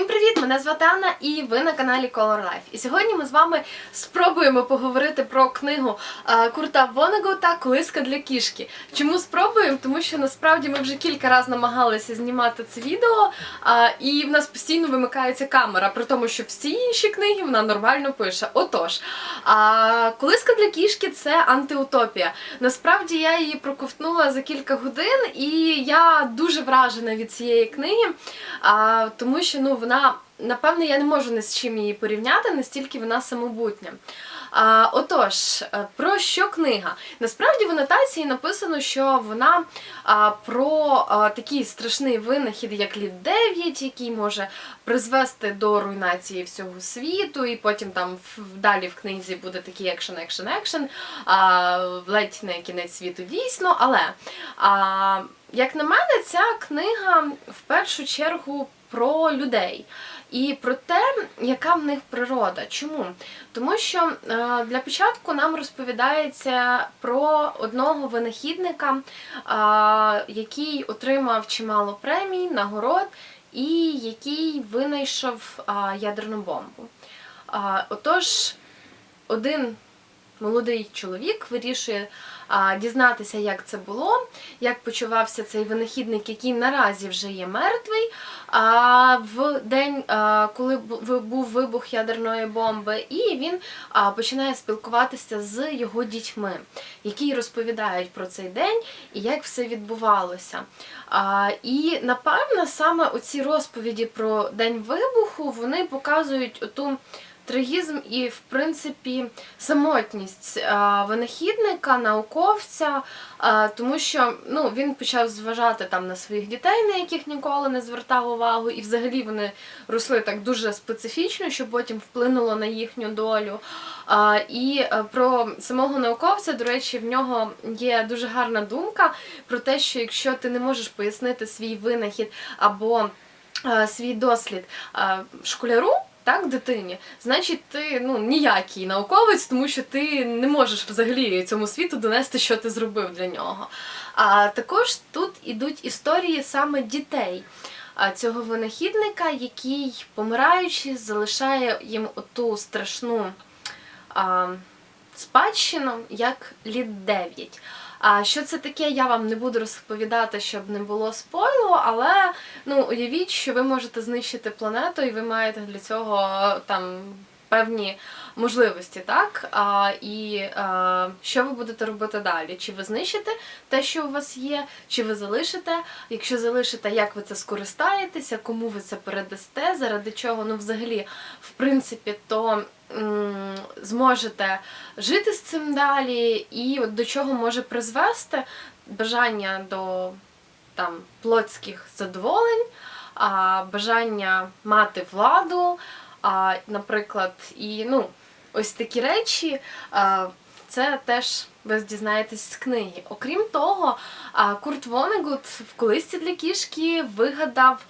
siempre мене звати Анна і ви на каналі Color Life. І сьогодні ми з вами спробуємо поговорити про книгу е, Курта Вонегута Колиска для кішки. Чому спробуємо? Тому що насправді ми вже кілька разів намагалися знімати це відео, е, і в нас постійно вимикається камера, при тому, що всі інші книги вона нормально пише. Отож, колиска для кішки це антиутопія. Насправді я її проковтнула за кілька годин, і я дуже вражена від цієї книги, тому що ну вона. Напевне, я не можу ні з чим її порівняти, настільки вона самобутня. А, отож, е, про що книга? Насправді в анотації написано, що вона а, про а, такий страшний винахід, як лід 9, який може призвести до руйнації всього світу, і потім там в- далі в книзі буде такий екшен, екшен, екшен, а, ледь не кінець світу дійсно. Але а, як на мене, ця книга в першу чергу про людей. І про те, яка в них природа. Чому? Тому що е, для початку нам розповідається про одного винахідника, е, який отримав чимало премій, нагород, і який винайшов е, ядерну бомбу. Отож, один молодий чоловік вирішує дізнатися, як це було, як почувався цей винахідник, який наразі вже є мертвий. А, в день, коли був вибух ядерної бомби, і він починає спілкуватися з його дітьми, які розповідають про цей день і як все відбувалося. І напевно саме оці розповіді про день вибуху вони показують оту трагізм і, в принципі, самотність а, винахідника, науковця, а, тому що ну, він почав зважати там на своїх дітей, на яких ніколи не звертав увагу, і взагалі вони росли так дуже специфічно, що потім вплинуло на їхню долю. А, і е, про самого науковця, до речі, в нього є дуже гарна думка про те, що якщо ти не можеш пояснити свій винахід або е, свій дослід е, школяру. Так, дитині, значить, ти ну ніякий науковець, тому що ти не можеш взагалі цьому світу донести, що ти зробив для нього. А також тут ідуть історії саме дітей цього винахідника, який, помираючи, залишає їм оту страшну а, спадщину, як лід 9. А що це таке, я вам не буду розповідати, щоб не було спойлу, але ну уявіть, що ви можете знищити планету, і ви маєте для цього е, там певні можливості, так? А, і а, що ви будете робити далі? Чи ви знищите те, що у вас є, чи ви залишите? Якщо залишите, як ви це скористаєтеся, кому ви це передасте, заради чого? Ну, взагалі, в принципі, то зможете жити з цим далі, і от до чого може призвести бажання до там плотських задоволень, а, бажання мати владу, а, наприклад, і ну, ось такі речі. А, це теж ви дізнаєтесь з книги. Окрім того, Курт Вонегут в колисці для кішки вигадав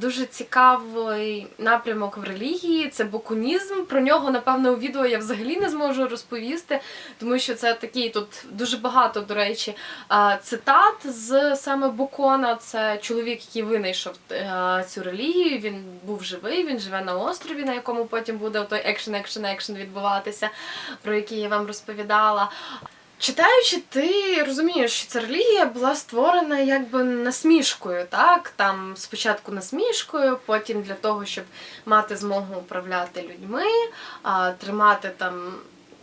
дуже цікавий напрямок в релігії. Це бокунізм. Про нього, напевно, у відео я взагалі не зможу розповісти, тому що це такий тут дуже багато, до речі, цитат з саме Бокона. Це чоловік, який винайшов е, цю релігію. Він був живий, він живе на острові, на якому потім буде той екшен, екшен, екшен відбуватися, про який я вам розповідала. Читаючи, ти розумієш, що ця релігія була створена якби насмішкою, так? Там спочатку насмішкою, потім для того, щоб мати змогу управляти людьми, тримати там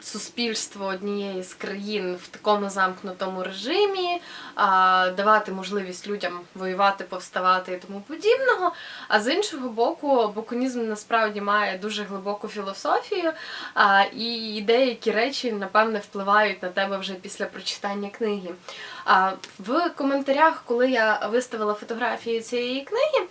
суспільство однієї з країн в такому замкнутому режимі, давати можливість людям воювати, повставати і тому подібного. А з іншого боку, бокунізм насправді має дуже глибоку філософію, і деякі речі, напевне, впливають на тебе вже після прочитання книги. В коментарях, коли я виставила фотографію цієї книги,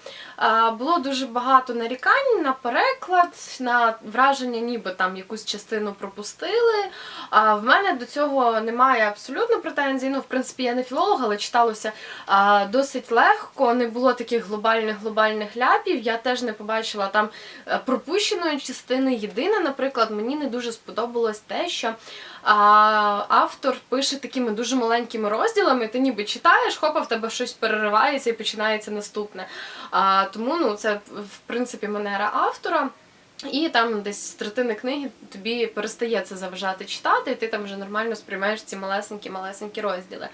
було дуже багато нарікань на переклад, на враження, ніби там якусь частину пропустили. В мене до цього немає абсолютно претензій. Ну, в принципі, я не філолог, але читалося досить легко, не було таких глобальних глобальних ляпів. Я теж не побачила там е, пропущеної частини. Єдине, наприклад, мені не дуже сподобалось те, що а, автор пише такими дуже маленькими розділами. Ти ніби читаєш, хопа, в тебе щось переривається і починається наступне. А, тому ну, це в принципі манера автора. І там десь з третини книги тобі перестає це заважати читати, і ти там вже нормально сприймаєш ці малесенькі малесенькі розділи.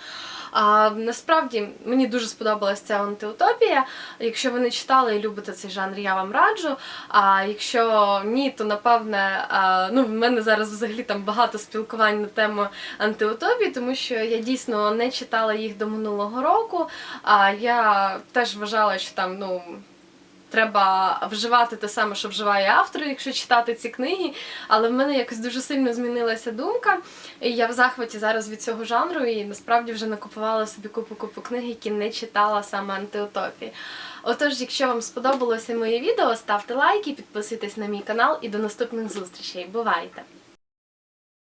А насправді мені дуже сподобалася ця антиутопія. Якщо ви не читали і любите цей жанр, я вам раджу. А якщо ні, то напевне, ну в мене зараз взагалі там багато спілкувань на тему антиутопії, тому що я дійсно не читала їх до минулого року. А я теж вважала, що там ну. Треба вживати те саме, що вживає автор, якщо читати ці книги. Але в мене якось дуже сильно змінилася думка. І я в захваті зараз від цього жанру і насправді вже накупувала собі купу-купу книг, які не читала саме антиутопії. Отож, якщо вам сподобалося моє відео, ставте лайки, підписуйтесь на мій канал і до наступних зустрічей. Бувайте!